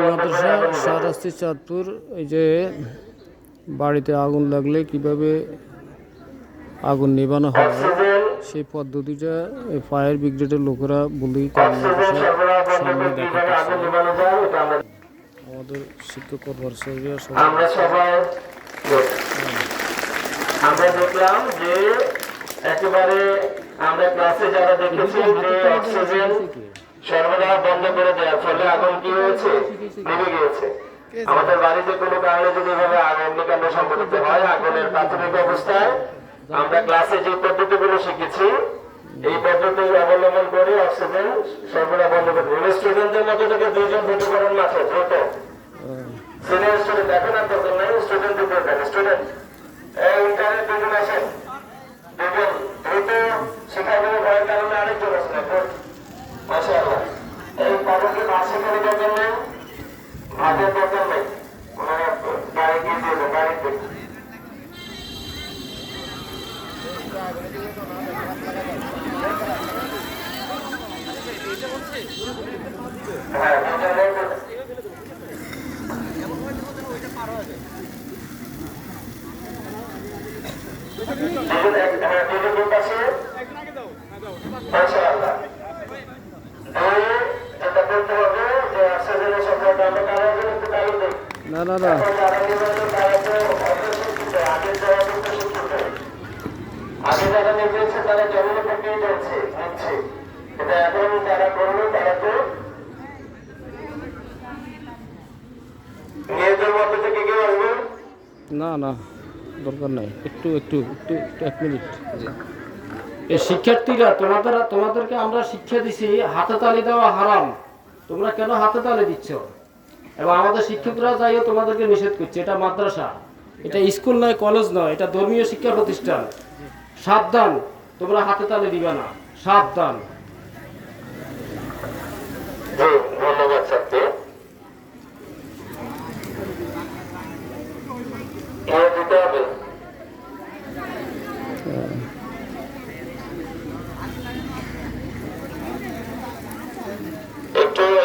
মাদ্রাসা শাহরাস্তি চাঁদপুর। এই যে বাড়িতে আগুন লাগলে কীভাবে আগুন নেবানো হয় সেই পদ্ধতিটা ফায়ার ব্রিগেডের লোকেরা বন্ধ সামনে দেখা আমাদের শিক্ষক কর্মচারীরা আমরা সবাই আমরা দেখলাম যে একেবারে আমরা ক্লাসে যারা দেখেছি যে অক্সিজেন সরবরাহ বন্ধ করে দেওয়ার ফলে আগুন কি হয়েছে? নেমে গিয়েছে। আমাদের বাড়িতে কোনো কারণে যদি এভাবে অগ্নিকাণ্ড সংঘটিত হয়, আগুনের প্রাথমিক অবস্থায় আমরা ক্লাসে যে পদ্ধতিগুলো শিখেছি, এই পদ্ধতি অবলম্বন করে অক্সিজেন সরবরাহ বন্ধ করে দেবে। স্টুডেন্টদের মধ্যে থেকে দুইজন ভর্তি করেন মাত্র দ্রুত। সিনিয়র স্টুডেন্ট এখন আর দরকার নাই। স্টুডেন্ট দরকার স্টুডেন্ট ইন্টারনেট দুজন আসেন। দুজন, দ্রুত শেখাগুলো ভয়ের কারণে আরেকজন আসেন। মাছ শেখানোর ভাতের দরকার নেই ওনারা গাড়ি গিয়ে দিয়ে দেন হ্যাঁ দুজন এক- দুজন গ্রুপ আছে না না না। না না, দরকার নাই। একটু একটু একটু একটু এক মিনিট। এই শিক্ষার্থীরা, তোমাদের, তোমাদেরকে আমরা শিক্ষা দিছি, হাতে তালি দেওয়া হারাম। তোমরা কেন হাতে তালি দিচ্ছ? এবং আমাদের শিক্ষকরা যাইও তোমাদেরকে নিষেধ করছে, এটা মাদ্রাসা, এটা স্কুল নয়, কলেজ নয়, এটা ধর্মীয় শিক্ষা প্রতিষ্ঠান। সাবধান, তোমরা হাতে তালে দিবে না, সাবধান। ধন্যবাদ।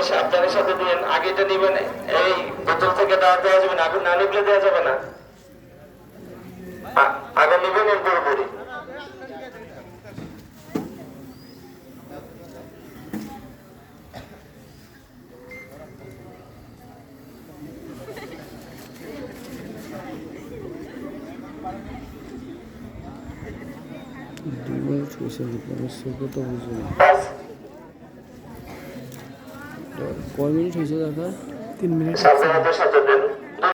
সাবধানের সাথে দিন আগে এটা নিবেন এই বোতল থেকে দাওয়া দেওয়া যাবে না আগুন না নিবলে দেওয়া যাবে না আগুন নিবেন এর পুরোপুরি বুঝি না ব্যাস। কয় মিনিট হয়েছে দাদা তিন মিনিট। সাথে দেন।